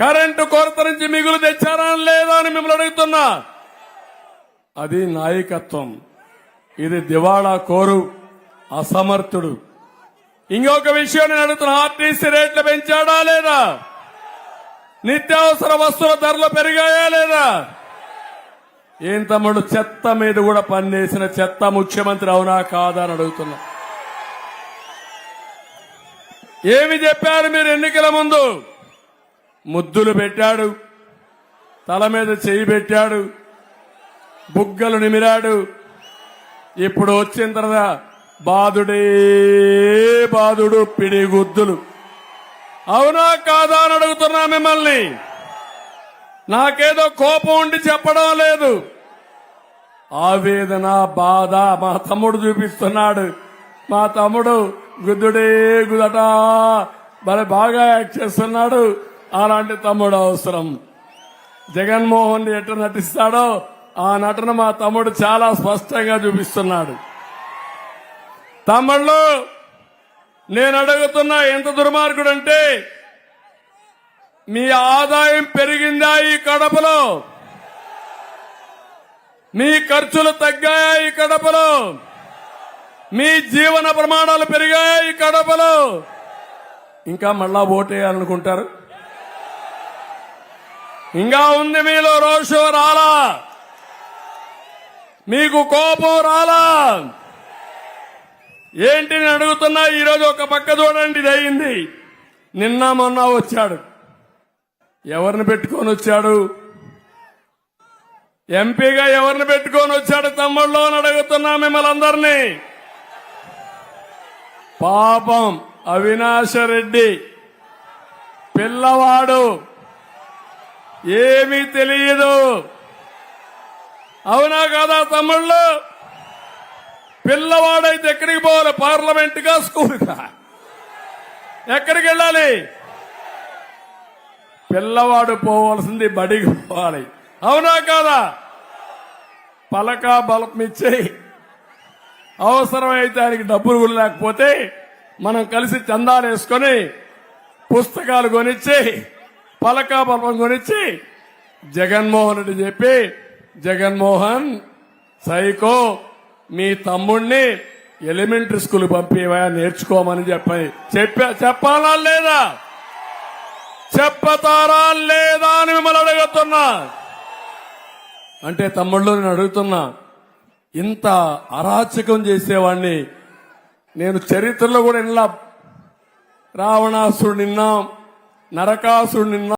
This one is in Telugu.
కరెంటు కొరత నుంచి మిగులు తెచ్చారా లేదా అని మిమ్మల్ని అడుగుతున్నా. అది నాయకత్వం. ఇది దివాళా కోరు అసమర్థుడు. ఇంకొక విషయం నేను అడుగుతున్నా ఆర్టీసీ రేట్లు పెంచాడా లేదా? నిత్యావసర వస్తువుల ధరలు పెరిగాయా లేదా? ఏం తమ్ముడు చెత్త మీద కూడా పనిచేసిన చెత్త ముఖ్యమంత్రి అవునా కాదా అని అడుగుతున్నా. ఏమి చెప్పారు మీరు ఎన్నికల ముందు? ముద్దులు పెట్టాడు. తల మీద చేయి పెట్టాడు. బుగ్గలు నిమిరాడు. ఇప్పుడు వచ్చిన తర్వాత బాధుడే బాదుడు పిడిగుద్దులు. అవునా కాదా అని అడుగుతున్నా మిమ్మల్ని. నాకేదో కోపం ఉండి చెప్పడం లేదు. ఆవేదన బాధ మా తమ్ముడు చూపిస్తున్నాడు. మా తమ్ముడు గుద్దుడే గుదట మరి బాగా యాక్ట్ చేస్తున్నాడు. అలాంటి తమ్ముడు అవసరం. జగన్మోహన్ రెడ్డి ఎట్లా నటిస్తాడో ఆ నటన మా తమ్ముడు చాలా స్పష్టంగా చూపిస్తున్నాడు. తమ్ముళ్ళు నేను అడుగుతున్నా ఎంత దుర్మార్గుడు అంటే మీ ఆదాయం పెరిగిందా ఈ కడపలో? మీ ఖర్చులు తగ్గాయా ఈ కడపలో? మీ జీవన ప్రమాణాలు పెరిగాయా ఈ కడపలో? ఇంకా మళ్ళా ఓటేయాలనుకుంటారు? ఇంకా ఉంది మీలో రోషం రాలా? మీకు కోపం రాలా? ఏంటి నేను అడుగుతున్నా? ఈరోజు ఒక పక్క చూడండి ఇది అయింది. నిన్న మొన్న వచ్చాడు. ఎవరిని పెట్టుకొని వచ్చాడు? ఎంపీగా ఎవరిని పెట్టుకొని వచ్చాడు తమ్ముళ్ళు అని అడుగుతున్నా మిమ్మల్ని అందరినీ. పాపం అవినాశ రెడ్డి పిల్లవాడు. ఏమీ తెలియదు. అవునా కాదా తమ్ముళ్ళు? పిల్లవాడైతే ఎక్కడికి పోవాలి? పార్లమెంట్గా స్కూల్ ఎక్కడికి వెళ్ళాలి? పిల్లవాడు పోవాల్సింది బడికి పోవాలి. అవునా కాదా? పలక బలం ఇచ్చి అవసరమైతే ఆయనకి డబ్బులు కూడా లేకపోతే మనం కలిసి చందాలు వేసుకొని పుస్తకాలు కొనిచ్చి పలక బలం కొనిచ్చి జగన్మోహన్ రెడ్డి చెప్పి జగన్మోహన్ సైకో మీ తమ్ముణ్ణి ఎలిమెంటరీ స్కూల్ పంపివా నేర్చుకోమని చెప్పని. చెప్పా చెప్పాలా లేదా? చెప్పతారా లేదా అని మిమ్మల్ని అడుగుతున్నా. అంటే తమ్ముళ్ళు నేను అడుగుతున్నా ఇంత అరాచకం చేసేవాడిని నేను చరిత్రలో కూడా ఇలా రావణాసుడు నిన్నాం. నరకాసుడు